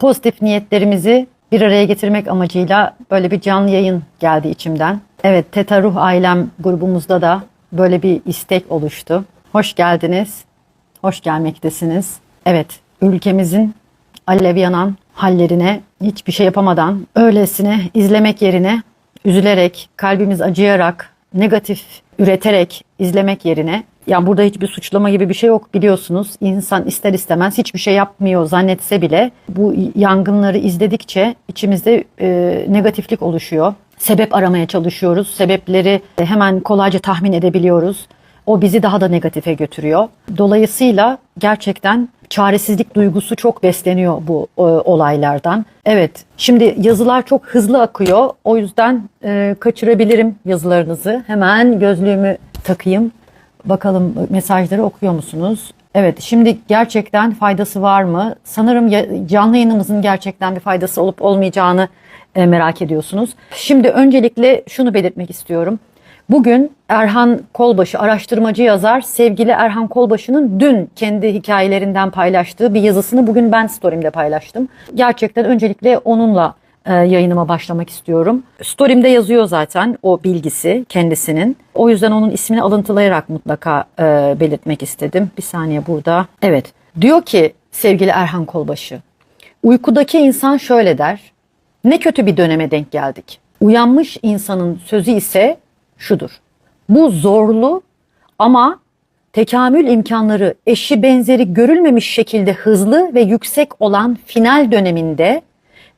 pozitif niyetlerimizi bir araya getirmek amacıyla böyle bir canlı yayın geldi içimden. Evet, Teta Ruh Ailem grubumuzda da böyle bir istek oluştu. Hoş geldiniz, hoş gelmektesiniz. Evet, ülkemizin alev yanan hallerine hiçbir şey yapamadan öylesine izlemek yerine üzülerek, kalbimiz acıyarak, negatif üreterek izlemek yerine yani burada hiçbir suçlama gibi bir şey yok biliyorsunuz. İnsan ister istemez hiçbir şey yapmıyor zannetse bile bu yangınları izledikçe içimizde e, negatiflik oluşuyor. Sebep aramaya çalışıyoruz. Sebepleri hemen kolayca tahmin edebiliyoruz. O bizi daha da negatife götürüyor. Dolayısıyla gerçekten çaresizlik duygusu çok besleniyor bu e, olaylardan. Evet, şimdi yazılar çok hızlı akıyor. O yüzden e, kaçırabilirim yazılarınızı. Hemen gözlüğümü takayım. Bakalım mesajları okuyor musunuz? Evet, şimdi gerçekten faydası var mı? Sanırım canlı yayınımızın gerçekten bir faydası olup olmayacağını e, merak ediyorsunuz. Şimdi öncelikle şunu belirtmek istiyorum. Bugün Erhan Kolbaşı, araştırmacı yazar sevgili Erhan Kolbaşı'nın dün kendi hikayelerinden paylaştığı bir yazısını bugün ben story'imde paylaştım. Gerçekten öncelikle onunla e, yayınıma başlamak istiyorum. Story'imde yazıyor zaten o bilgisi kendisinin. O yüzden onun ismini alıntılayarak mutlaka e, belirtmek istedim. Bir saniye burada. Evet. Diyor ki sevgili Erhan Kolbaşı. Uykudaki insan şöyle der. Ne kötü bir döneme denk geldik. Uyanmış insanın sözü ise şudur. Bu zorlu ama tekamül imkanları eşi benzeri görülmemiş şekilde hızlı ve yüksek olan final döneminde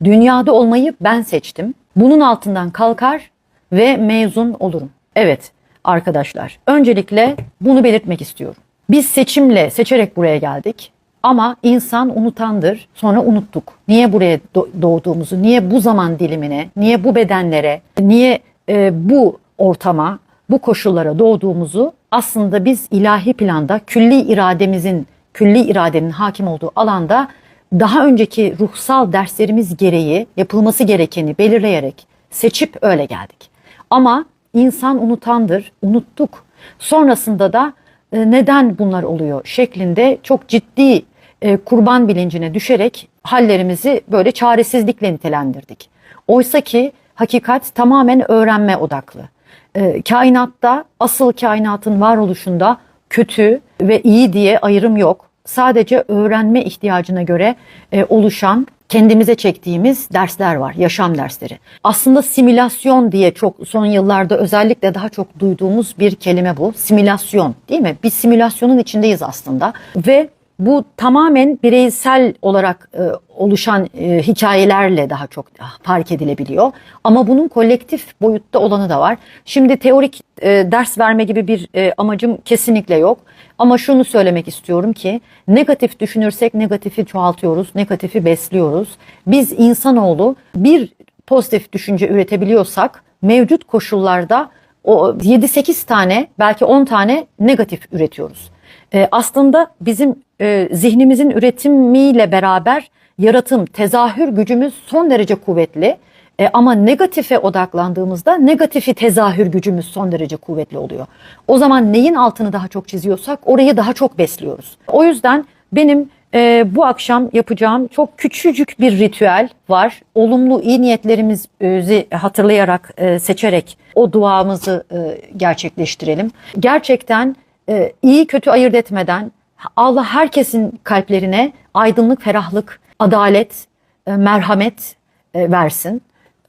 dünyada olmayı ben seçtim. Bunun altından kalkar ve mezun olurum. Evet arkadaşlar öncelikle bunu belirtmek istiyorum. Biz seçimle seçerek buraya geldik. Ama insan unutandır. Sonra unuttuk. Niye buraya do- doğduğumuzu, niye bu zaman dilimine, niye bu bedenlere, niye e, bu ortama, bu koşullara doğduğumuzu aslında biz ilahi planda külli irademizin, külli iradenin hakim olduğu alanda daha önceki ruhsal derslerimiz gereği yapılması gerekeni belirleyerek seçip öyle geldik. Ama insan unutandır, unuttuk. Sonrasında da e, neden bunlar oluyor şeklinde çok ciddi e, kurban bilincine düşerek hallerimizi böyle çaresizlikle nitelendirdik. Oysa ki hakikat tamamen öğrenme odaklı. E, kainatta asıl kainatın varoluşunda kötü ve iyi diye ayrım yok. Sadece öğrenme ihtiyacına göre e, oluşan kendimize çektiğimiz dersler var, yaşam dersleri. Aslında simülasyon diye çok son yıllarda özellikle daha çok duyduğumuz bir kelime bu. Simülasyon değil mi? Bir simülasyonun içindeyiz aslında ve bu tamamen bireysel olarak e, oluşan e, hikayelerle daha çok fark edilebiliyor. Ama bunun kolektif boyutta olanı da var. Şimdi teorik e, ders verme gibi bir e, amacım kesinlikle yok. Ama şunu söylemek istiyorum ki negatif düşünürsek negatifi çoğaltıyoruz, negatifi besliyoruz. Biz insanoğlu bir pozitif düşünce üretebiliyorsak mevcut koşullarda o 7-8 tane belki 10 tane negatif üretiyoruz. E, aslında bizim e, zihnimizin üretimiyle beraber yaratım, tezahür gücümüz son derece kuvvetli. E, ama negatife odaklandığımızda negatifi tezahür gücümüz son derece kuvvetli oluyor. O zaman neyin altını daha çok çiziyorsak orayı daha çok besliyoruz. O yüzden benim e, bu akşam yapacağım çok küçücük bir ritüel var. Olumlu iyi niyetlerimizi hatırlayarak, e, seçerek o duamızı e, gerçekleştirelim. Gerçekten e, iyi kötü ayırt etmeden Allah herkesin kalplerine aydınlık, ferahlık, adalet, e, merhamet e, versin.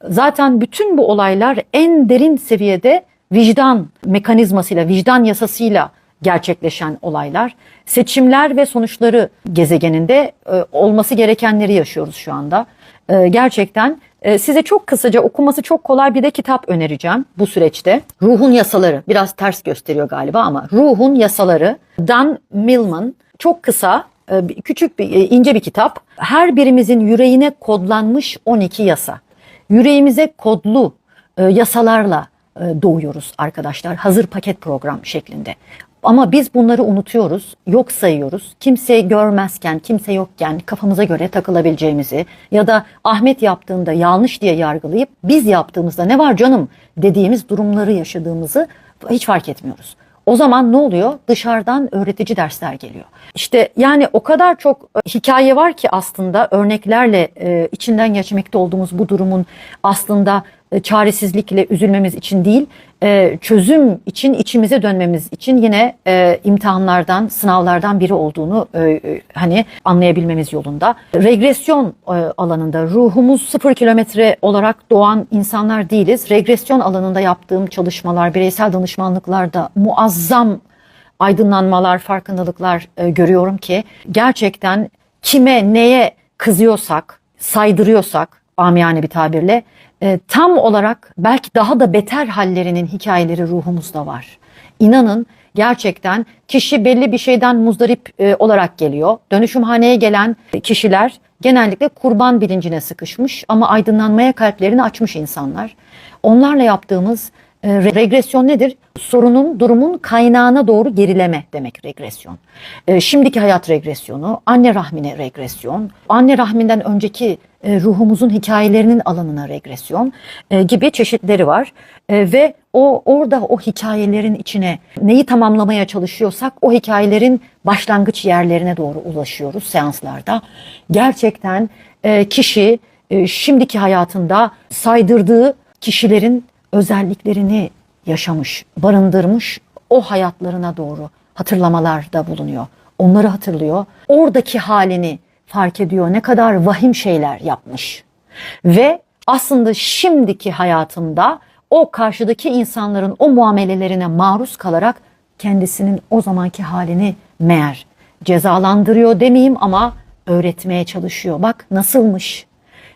Zaten bütün bu olaylar en derin seviyede vicdan mekanizmasıyla, vicdan yasasıyla gerçekleşen olaylar. Seçimler ve sonuçları gezegeninde e, olması gerekenleri yaşıyoruz şu anda. E, gerçekten size çok kısaca okuması çok kolay bir de kitap önereceğim bu süreçte. Ruhun Yasaları biraz ters gösteriyor galiba ama Ruhun Yasaları Dan Millman çok kısa e, küçük bir e, ince bir kitap. Her birimizin yüreğine kodlanmış 12 yasa. Yüreğimize kodlu e, yasalarla doğuyoruz arkadaşlar. Hazır paket program şeklinde. Ama biz bunları unutuyoruz, yok sayıyoruz. Kimse görmezken, kimse yokken kafamıza göre takılabileceğimizi ya da Ahmet yaptığında yanlış diye yargılayıp biz yaptığımızda ne var canım dediğimiz durumları yaşadığımızı hiç fark etmiyoruz. O zaman ne oluyor? Dışarıdan öğretici dersler geliyor. İşte yani o kadar çok e, hikaye var ki aslında örneklerle e, içinden geçmekte olduğumuz bu durumun aslında çaresizlikle üzülmemiz için değil, e, çözüm için içimize dönmemiz için yine e, imtihanlardan, sınavlardan biri olduğunu e, e, hani anlayabilmemiz yolunda. Regresyon e, alanında ruhumuz sıfır kilometre olarak doğan insanlar değiliz. Regresyon alanında yaptığım çalışmalar, bireysel danışmanlıklarda muazzam aydınlanmalar, farkındalıklar e, görüyorum ki gerçekten kime neye kızıyorsak, saydırıyorsak amiyane bir tabirle e, tam olarak belki daha da beter hallerinin hikayeleri ruhumuzda var. İnanın gerçekten kişi belli bir şeyden muzdarip e, olarak geliyor. Dönüşümhaneye gelen kişiler genellikle kurban bilincine sıkışmış ama aydınlanmaya kalplerini açmış insanlar. Onlarla yaptığımız regresyon nedir? Sorunun, durumun kaynağına doğru gerileme demek regresyon. E, şimdiki hayat regresyonu, anne rahmine regresyon, anne rahminden önceki e, ruhumuzun hikayelerinin alanına regresyon e, gibi çeşitleri var. E, ve o orada o hikayelerin içine neyi tamamlamaya çalışıyorsak o hikayelerin başlangıç yerlerine doğru ulaşıyoruz seanslarda. Gerçekten kişi şimdiki hayatında saydırdığı kişilerin özelliklerini yaşamış, barındırmış, o hayatlarına doğru hatırlamalarda bulunuyor. Onları hatırlıyor. Oradaki halini fark ediyor. Ne kadar vahim şeyler yapmış. Ve aslında şimdiki hayatında o karşıdaki insanların o muamelelerine maruz kalarak kendisinin o zamanki halini meğer cezalandırıyor demeyeyim ama öğretmeye çalışıyor. Bak nasılmış.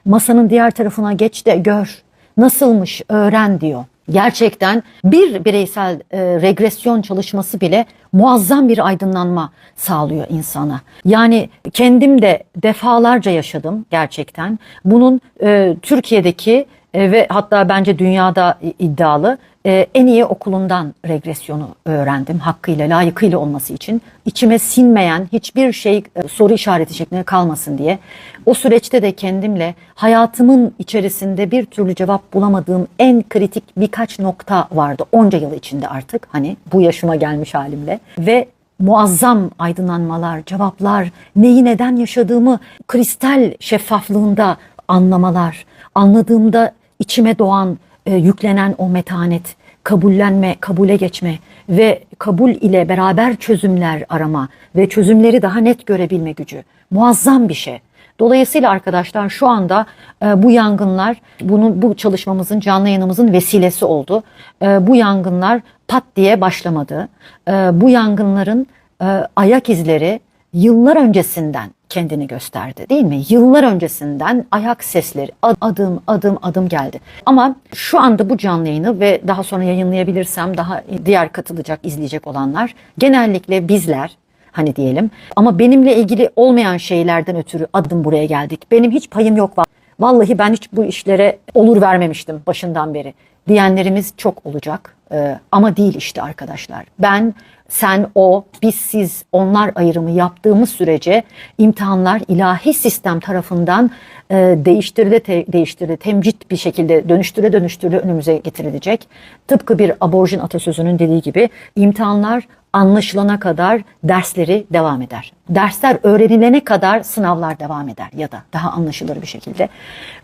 Masanın diğer tarafına geç de gör nasılmış öğren diyor. Gerçekten bir bireysel e, regresyon çalışması bile muazzam bir aydınlanma sağlıyor insana. Yani kendim de defalarca yaşadım gerçekten. Bunun e, Türkiye'deki e, ve hatta bence dünyada iddialı e, en iyi okulundan regresyonu öğrendim. Hakkıyla, layıkıyla olması için. içime sinmeyen hiçbir şey e, soru işareti şeklinde kalmasın diye. O süreçte de kendimle hayatımın içerisinde bir türlü cevap bulamadığım en kritik birkaç nokta vardı. Onca yıl içinde artık hani bu yaşıma gelmiş halimle. Ve muazzam aydınlanmalar, cevaplar, neyi neden yaşadığımı kristal şeffaflığında anlamalar, anladığımda içime doğan, e, yüklenen o metanet, kabullenme, kabule geçme ve kabul ile beraber çözümler arama ve çözümleri daha net görebilme gücü. Muazzam bir şey. Dolayısıyla arkadaşlar şu anda e, bu yangınlar, bunun bu çalışmamızın, canlı yayınımızın vesilesi oldu. E, bu yangınlar pat diye başlamadı. E, bu yangınların e, ayak izleri yıllar öncesinden kendini gösterdi değil mi? Yıllar öncesinden ayak sesleri adım adım adım geldi. Ama şu anda bu canlı yayını ve daha sonra yayınlayabilirsem daha diğer katılacak, izleyecek olanlar genellikle bizler hani diyelim ama benimle ilgili olmayan şeylerden ötürü adım buraya geldik. Benim hiç payım yok. Vallahi ben hiç bu işlere olur vermemiştim başından beri. Diyenlerimiz çok olacak ee, ama değil işte arkadaşlar. Ben sen, o, biz, siz, onlar ayrımı yaptığımız sürece imtihanlar ilahi sistem tarafından e, değiştirile te, değiştirile temcit bir şekilde dönüştüre dönüştüre önümüze getirilecek. Tıpkı bir aborjin atasözünün dediği gibi imtihanlar anlaşılana kadar dersleri devam eder. Dersler öğrenilene kadar sınavlar devam eder ya da daha anlaşılır bir şekilde.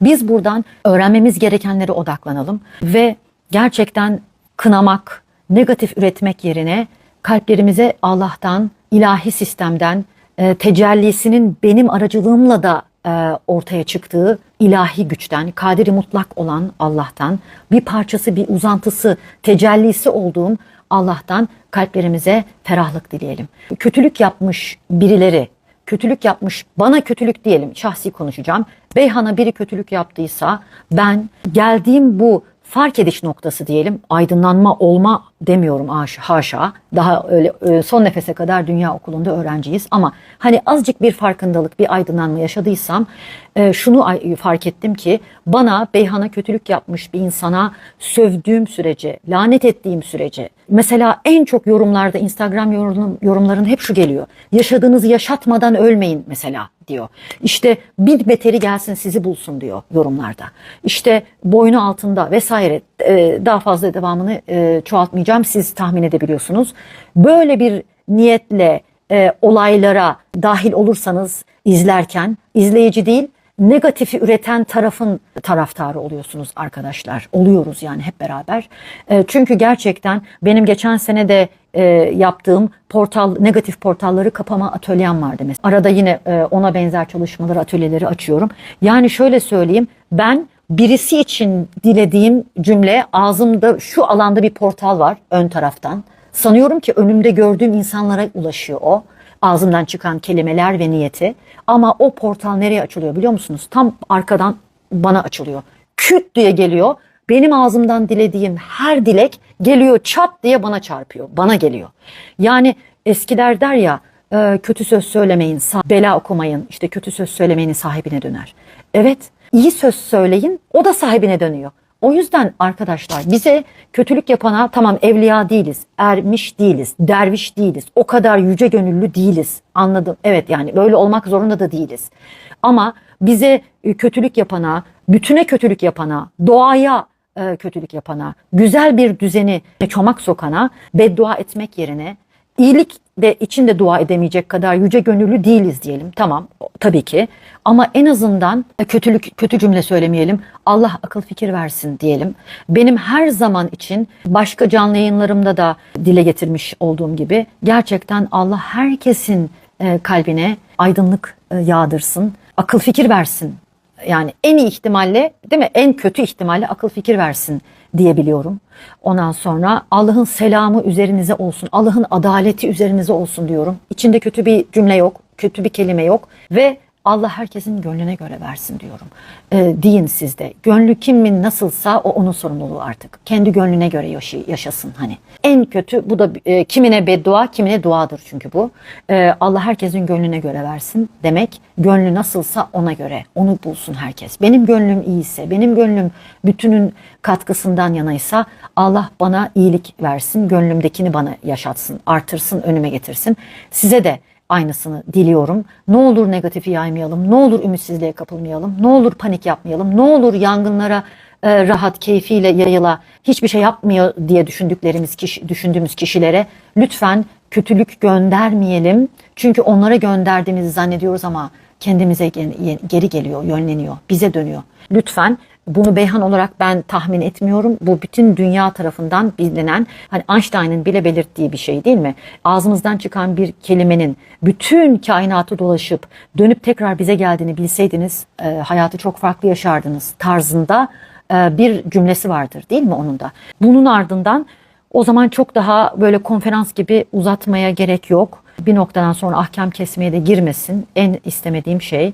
Biz buradan öğrenmemiz gerekenlere odaklanalım ve gerçekten kınamak, negatif üretmek yerine kalplerimize Allah'tan, ilahi sistemden, e, tecellisinin benim aracılığımla da e, ortaya çıktığı ilahi güçten, kaderi mutlak olan Allah'tan, bir parçası, bir uzantısı, tecellisi olduğum Allah'tan kalplerimize ferahlık dileyelim. Kötülük yapmış birileri, kötülük yapmış, bana kötülük diyelim, şahsi konuşacağım. Beyhan'a biri kötülük yaptıysa ben geldiğim bu fark ediş noktası diyelim. Aydınlanma olma demiyorum haşa daha öyle e, son nefese kadar dünya okulunda öğrenciyiz ama hani azıcık bir farkındalık bir aydınlanma yaşadıysam e, şunu fark ettim ki bana Beyhan'a kötülük yapmış bir insana sövdüğüm sürece lanet ettiğim sürece mesela en çok yorumlarda Instagram yorum, yorumlarında hep şu geliyor yaşadığınızı yaşatmadan ölmeyin mesela diyor. İşte bir beteri gelsin sizi bulsun diyor yorumlarda. İşte boynu altında vesaire e, daha fazla devamını çoğaltmayacağım siz tahmin edebiliyorsunuz. Böyle bir niyetle e, olaylara dahil olursanız izlerken izleyici değil negatifi üreten tarafın taraftarı oluyorsunuz arkadaşlar. Oluyoruz yani hep beraber. E, çünkü gerçekten benim geçen sene de e, yaptığım portal negatif portalları kapama atölyem vardı mesela. Arada yine e, ona benzer çalışmaları atölyeleri açıyorum. Yani şöyle söyleyeyim ben birisi için dilediğim cümle ağzımda şu alanda bir portal var ön taraftan. Sanıyorum ki önümde gördüğüm insanlara ulaşıyor o ağzımdan çıkan kelimeler ve niyeti. Ama o portal nereye açılıyor biliyor musunuz? Tam arkadan bana açılıyor. Küt diye geliyor. Benim ağzımdan dilediğim her dilek geliyor çat diye bana çarpıyor. Bana geliyor. Yani eskiler der ya e, kötü söz söylemeyin, bela okumayın, işte kötü söz söylemeyin sahibine döner. Evet, iyi söz söyleyin, o da sahibine dönüyor. O yüzden arkadaşlar bize kötülük yapana tamam evliya değiliz, ermiş değiliz, derviş değiliz, o kadar yüce gönüllü değiliz. Anladım. Evet yani böyle olmak zorunda da değiliz. Ama bize e, kötülük yapana, bütüne kötülük yapana, doğaya e, kötülük yapana, güzel bir düzeni çomak sokana beddua etmek yerine iyilik de içinde dua edemeyecek kadar yüce gönüllü değiliz diyelim. Tamam tabii ki ama en azından e, kötülük kötü cümle söylemeyelim. Allah akıl fikir versin diyelim. Benim her zaman için başka canlı yayınlarımda da dile getirmiş olduğum gibi gerçekten Allah herkesin e, kalbine aydınlık e, yağdırsın. Akıl fikir versin yani en iyi ihtimalle değil mi en kötü ihtimalle akıl fikir versin diyebiliyorum. Ondan sonra Allah'ın selamı üzerinize olsun. Allah'ın adaleti üzerinize olsun diyorum. İçinde kötü bir cümle yok, kötü bir kelime yok ve Allah herkesin gönlüne göre versin diyorum. Ee, deyin sizde. Gönlü kimin nasılsa o onun sorumluluğu artık. Kendi gönlüne göre yaşı- yaşasın hani. En kötü bu da e, kimine beddua, kimine duadır çünkü bu. Ee, Allah herkesin gönlüne göre versin demek. Gönlü nasılsa ona göre. Onu bulsun herkes. Benim gönlüm iyiyse, benim gönlüm bütünün katkısından yanaysa Allah bana iyilik versin. Gönlümdekini bana yaşatsın, artırsın, önüme getirsin. Size de aynısını diliyorum. Ne olur negatifi yaymayalım, ne olur ümitsizliğe kapılmayalım, ne olur panik yapmayalım, ne olur yangınlara e, rahat, keyfiyle yayıla, hiçbir şey yapmıyor diye düşündüklerimiz kişi, düşündüğümüz kişilere lütfen kötülük göndermeyelim. Çünkü onlara gönderdiğimizi zannediyoruz ama kendimize ge- geri geliyor, yönleniyor, bize dönüyor. Lütfen bunu Beyhan olarak ben tahmin etmiyorum. Bu bütün dünya tarafından bilinen, hani Einstein'ın bile belirttiği bir şey değil mi? Ağzımızdan çıkan bir kelimenin bütün kainatı dolaşıp dönüp tekrar bize geldiğini bilseydiniz e, hayatı çok farklı yaşardınız tarzında e, bir cümlesi vardır değil mi onun da? Bunun ardından o zaman çok daha böyle konferans gibi uzatmaya gerek yok. Bir noktadan sonra ahkam kesmeye de girmesin. En istemediğim şey.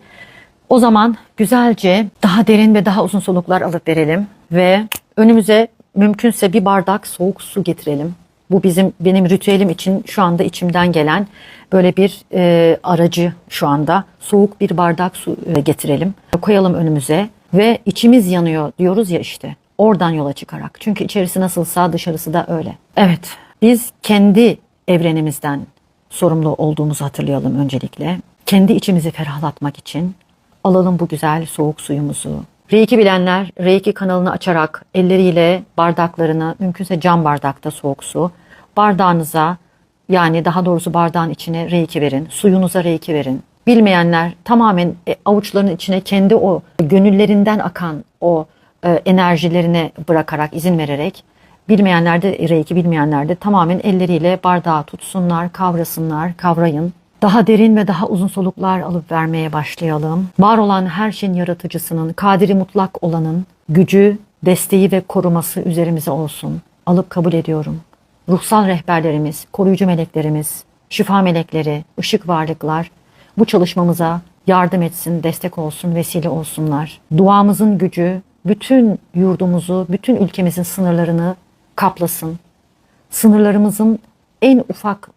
O zaman güzelce daha derin ve daha uzun soluklar alıp verelim ve önümüze mümkünse bir bardak soğuk su getirelim. Bu bizim benim ritüelim için şu anda içimden gelen böyle bir e, aracı şu anda. Soğuk bir bardak su e, getirelim. Koyalım önümüze ve içimiz yanıyor diyoruz ya işte. Oradan yola çıkarak. Çünkü içerisi nasılsa dışarısı da öyle. Evet. Biz kendi evrenimizden sorumlu olduğumuzu hatırlayalım öncelikle. Kendi içimizi ferahlatmak için alalım bu güzel soğuk suyumuzu. Reiki bilenler Reiki kanalını açarak elleriyle bardaklarını mümkünse cam bardakta soğuk su bardağınıza yani daha doğrusu bardağın içine Reiki verin. Suyunuza Reiki verin. Bilmeyenler tamamen e, avuçlarının içine kendi o gönüllerinden akan o e, enerjilerine bırakarak izin vererek bilmeyenler de Reiki bilmeyenler de tamamen elleriyle bardağı tutsunlar, kavrasınlar, kavrayın. Daha derin ve daha uzun soluklar alıp vermeye başlayalım. Var olan her şeyin yaratıcısının, kadiri mutlak olanın gücü, desteği ve koruması üzerimize olsun. Alıp kabul ediyorum. Ruhsal rehberlerimiz, koruyucu meleklerimiz, şifa melekleri, ışık varlıklar bu çalışmamıza yardım etsin, destek olsun, vesile olsunlar. Duamızın gücü bütün yurdumuzu, bütün ülkemizin sınırlarını kaplasın. Sınırlarımızın en ufak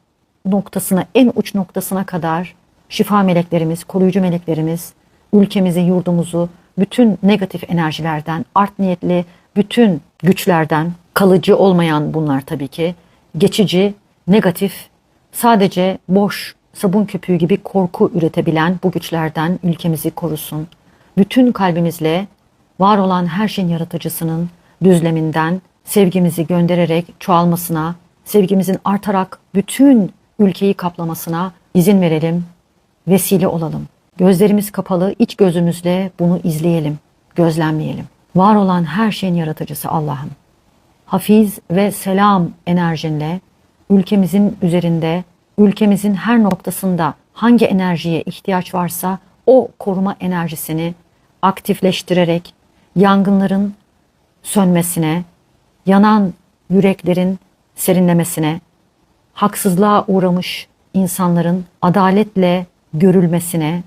noktasına, en uç noktasına kadar şifa meleklerimiz, koruyucu meleklerimiz ülkemizi, yurdumuzu bütün negatif enerjilerden, art niyetli bütün güçlerden, kalıcı olmayan bunlar tabii ki, geçici, negatif, sadece boş sabun köpüğü gibi korku üretebilen bu güçlerden ülkemizi korusun. Bütün kalbimizle var olan her şeyin yaratıcısının düzleminden sevgimizi göndererek çoğalmasına sevgimizin artarak bütün ülkeyi kaplamasına izin verelim, vesile olalım. Gözlerimiz kapalı, iç gözümüzle bunu izleyelim, gözlemleyelim. Var olan her şeyin yaratıcısı Allah'ım. Hafiz ve selam enerjinle ülkemizin üzerinde, ülkemizin her noktasında hangi enerjiye ihtiyaç varsa o koruma enerjisini aktifleştirerek yangınların sönmesine, yanan yüreklerin serinlemesine, haksızlığa uğramış insanların adaletle görülmesine,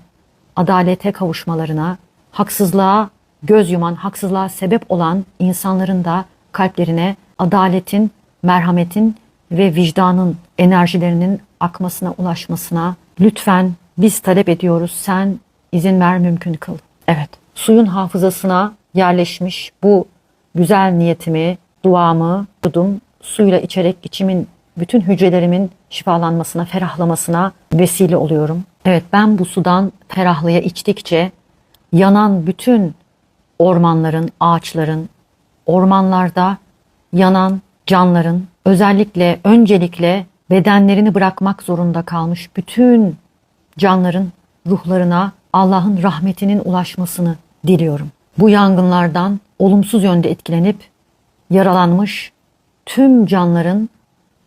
adalete kavuşmalarına, haksızlığa göz yuman, haksızlığa sebep olan insanların da kalplerine adaletin, merhametin ve vicdanın enerjilerinin akmasına, ulaşmasına lütfen biz talep ediyoruz. Sen izin ver mümkün kıl. Evet. Suyun hafızasına yerleşmiş bu güzel niyetimi, duamı yudum suyla içerek içimin bütün hücrelerimin şifalanmasına, ferahlamasına vesile oluyorum. Evet ben bu sudan ferahlaya içtikçe yanan bütün ormanların, ağaçların, ormanlarda yanan canların, özellikle öncelikle bedenlerini bırakmak zorunda kalmış bütün canların ruhlarına Allah'ın rahmetinin ulaşmasını diliyorum. Bu yangınlardan olumsuz yönde etkilenip yaralanmış tüm canların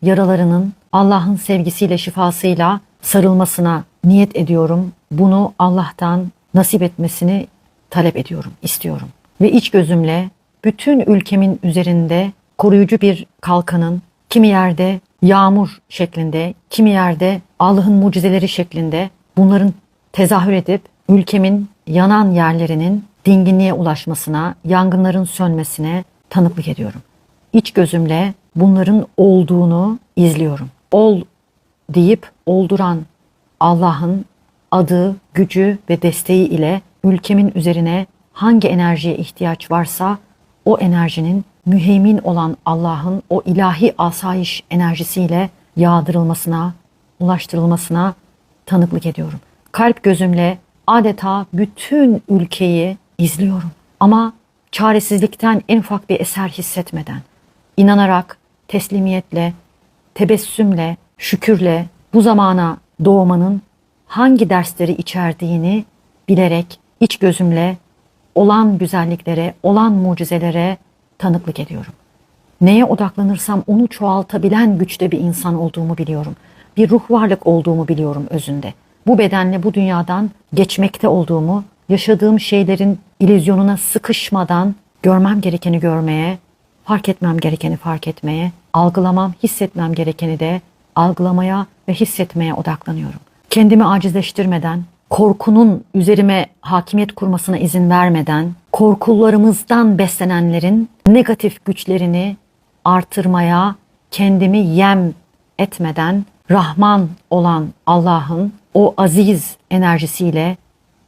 yaralarının Allah'ın sevgisiyle şifasıyla sarılmasına niyet ediyorum. Bunu Allah'tan nasip etmesini talep ediyorum, istiyorum. Ve iç gözümle bütün ülkemin üzerinde koruyucu bir kalkanın kimi yerde yağmur şeklinde, kimi yerde Allah'ın mucizeleri şeklinde bunların tezahür edip ülkemin yanan yerlerinin dinginliğe ulaşmasına, yangınların sönmesine tanıklık ediyorum. İç gözümle bunların olduğunu izliyorum. Ol deyip olduran Allah'ın adı, gücü ve desteği ile ülkemin üzerine hangi enerjiye ihtiyaç varsa o enerjinin müheymin olan Allah'ın o ilahi asayiş enerjisiyle yağdırılmasına, ulaştırılmasına tanıklık ediyorum. Kalp gözümle adeta bütün ülkeyi izliyorum. Ama çaresizlikten en ufak bir eser hissetmeden, inanarak, teslimiyetle, tebessümle, şükürle bu zamana doğmanın hangi dersleri içerdiğini bilerek iç gözümle olan güzelliklere, olan mucizelere tanıklık ediyorum. Neye odaklanırsam onu çoğaltabilen güçte bir insan olduğumu biliyorum. Bir ruh varlık olduğumu biliyorum özünde. Bu bedenle bu dünyadan geçmekte olduğumu, yaşadığım şeylerin ilizyonuna sıkışmadan görmem gerekeni görmeye, fark etmem gerekeni fark etmeye, algılamam, hissetmem gerekeni de algılamaya ve hissetmeye odaklanıyorum. Kendimi acizleştirmeden, korkunun üzerime hakimiyet kurmasına izin vermeden, korkularımızdan beslenenlerin negatif güçlerini artırmaya kendimi yem etmeden Rahman olan Allah'ın o aziz enerjisiyle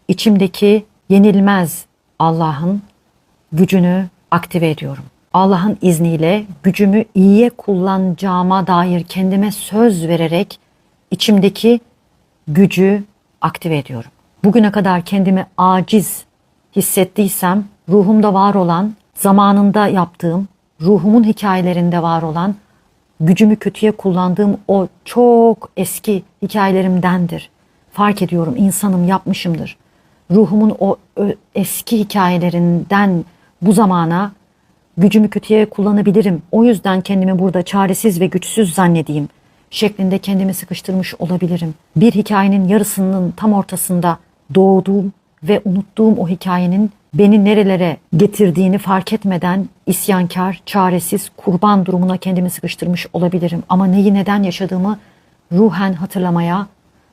içimdeki yenilmez Allah'ın gücünü aktive ediyorum. Allah'ın izniyle gücümü iyiye kullanacağıma dair kendime söz vererek içimdeki gücü aktive ediyorum. Bugüne kadar kendimi aciz hissettiysem ruhumda var olan, zamanında yaptığım, ruhumun hikayelerinde var olan gücümü kötüye kullandığım o çok eski hikayelerimdendir. Fark ediyorum insanım yapmışımdır. Ruhumun o eski hikayelerinden bu zamana gücümü kötüye kullanabilirim. O yüzden kendimi burada çaresiz ve güçsüz zannedeyim şeklinde kendimi sıkıştırmış olabilirim. Bir hikayenin yarısının tam ortasında doğduğum ve unuttuğum o hikayenin beni nerelere getirdiğini fark etmeden isyankar, çaresiz, kurban durumuna kendimi sıkıştırmış olabilirim. Ama neyi neden yaşadığımı ruhen hatırlamaya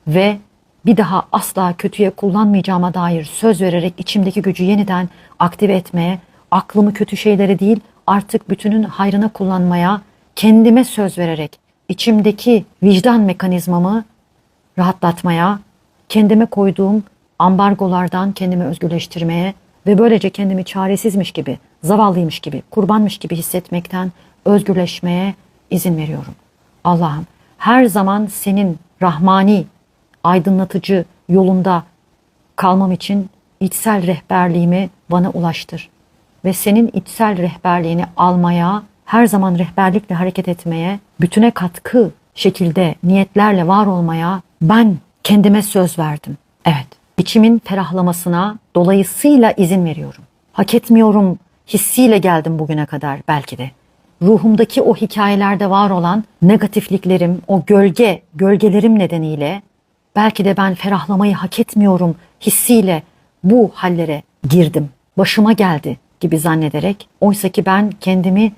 ve bir daha asla kötüye kullanmayacağıma dair söz vererek içimdeki gücü yeniden aktive etmeye, aklımı kötü şeylere değil artık bütünün hayrına kullanmaya, kendime söz vererek içimdeki vicdan mekanizmamı rahatlatmaya, kendime koyduğum ambargolardan kendimi özgürleştirmeye ve böylece kendimi çaresizmiş gibi, zavallıymış gibi, kurbanmış gibi hissetmekten özgürleşmeye izin veriyorum. Allah'ım her zaman senin rahmani, aydınlatıcı yolunda kalmam için içsel rehberliğimi bana ulaştır. Ve senin içsel rehberliğini almaya her zaman rehberlikle hareket etmeye, bütüne katkı şekilde niyetlerle var olmaya ben kendime söz verdim. Evet, içimin ferahlamasına dolayısıyla izin veriyorum. Hak etmiyorum hissiyle geldim bugüne kadar belki de. Ruhumdaki o hikayelerde var olan negatifliklerim, o gölge, gölgelerim nedeniyle belki de ben ferahlamayı hak etmiyorum hissiyle bu hallere girdim. Başıma geldi gibi zannederek oysa ki ben kendimi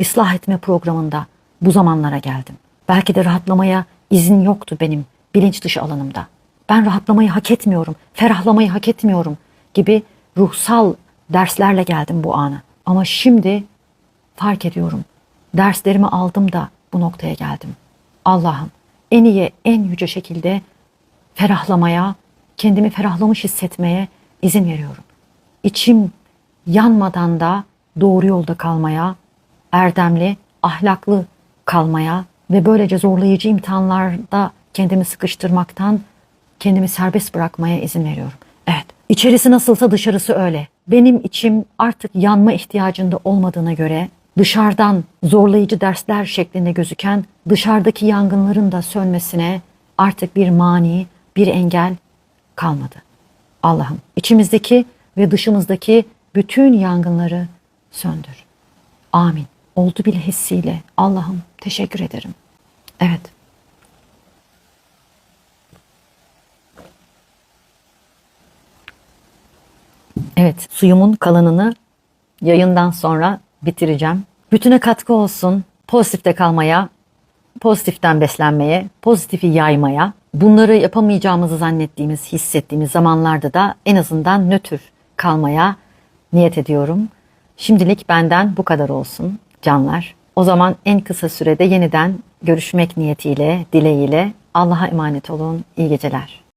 ıslah etme programında bu zamanlara geldim. Belki de rahatlamaya izin yoktu benim bilinç dışı alanımda. Ben rahatlamayı hak etmiyorum, ferahlamayı hak etmiyorum gibi ruhsal derslerle geldim bu ana. Ama şimdi fark ediyorum. Derslerimi aldım da bu noktaya geldim. Allah'ım en iyi, en yüce şekilde ferahlamaya, kendimi ferahlamış hissetmeye izin veriyorum. İçim yanmadan da doğru yolda kalmaya, erdemli, ahlaklı kalmaya ve böylece zorlayıcı imtihanlarda kendimi sıkıştırmaktan kendimi serbest bırakmaya izin veriyorum. Evet, içerisi nasılsa dışarısı öyle. Benim içim artık yanma ihtiyacında olmadığına göre dışarıdan zorlayıcı dersler şeklinde gözüken dışarıdaki yangınların da sönmesine artık bir mani, bir engel kalmadı. Allah'ım içimizdeki ve dışımızdaki bütün yangınları söndür. Amin. Oldu bile hissiyle. Allah'ım teşekkür ederim. Evet. Evet, suyumun kalanını yayından sonra bitireceğim. Bütüne katkı olsun, pozitifte kalmaya, pozitiften beslenmeye, pozitifi yaymaya, bunları yapamayacağımızı zannettiğimiz, hissettiğimiz zamanlarda da en azından nötr kalmaya niyet ediyorum. Şimdilik benden bu kadar olsun canlar. O zaman en kısa sürede yeniden görüşmek niyetiyle, dileğiyle Allah'a emanet olun. İyi geceler.